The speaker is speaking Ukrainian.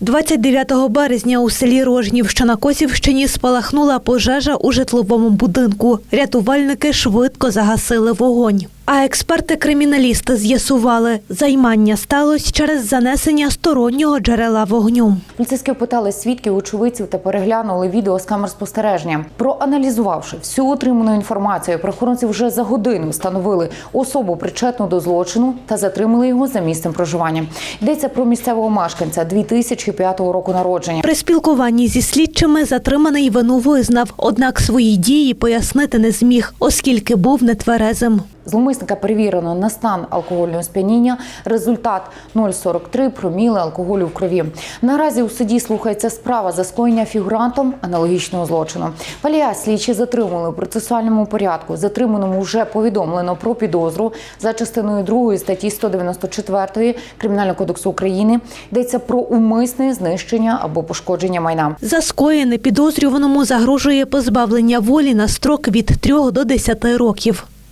29 березня у селі Рожнів, що на Косівщині, спалахнула пожежа у житловому будинку. Рятувальники швидко загасили вогонь. А експерти-криміналісти з'ясували, займання сталося через занесення стороннього джерела вогню. Поліцейські опитали свідків, очевидців та переглянули відео з камер спостереження. Проаналізувавши всю отриману інформацію, правоохоронці вже за годину встановили особу причетну до злочину та затримали його за місцем проживання. Йдеться про місцевого мешканця 2005 року народження. При спілкуванні зі слідчими затриманий вину визнав, однак свої дії пояснити не зміг, оскільки був нетверезим. Зловмисника перевірено на стан алкогольного сп'яніння. Результат 0,43 проміли алкоголю в крові. Наразі у суді слухається справа за скоєння фігурантом аналогічного злочину. Палія слідчі затримали у процесуальному порядку. Затриманому вже повідомлено про підозру за частиною 2 статті 194 Кримінального кодексу України. Йдеться про умисне знищення або пошкодження майна. За скоєне підозрюваному загрожує позбавлення волі на строк від 3 до 10 років.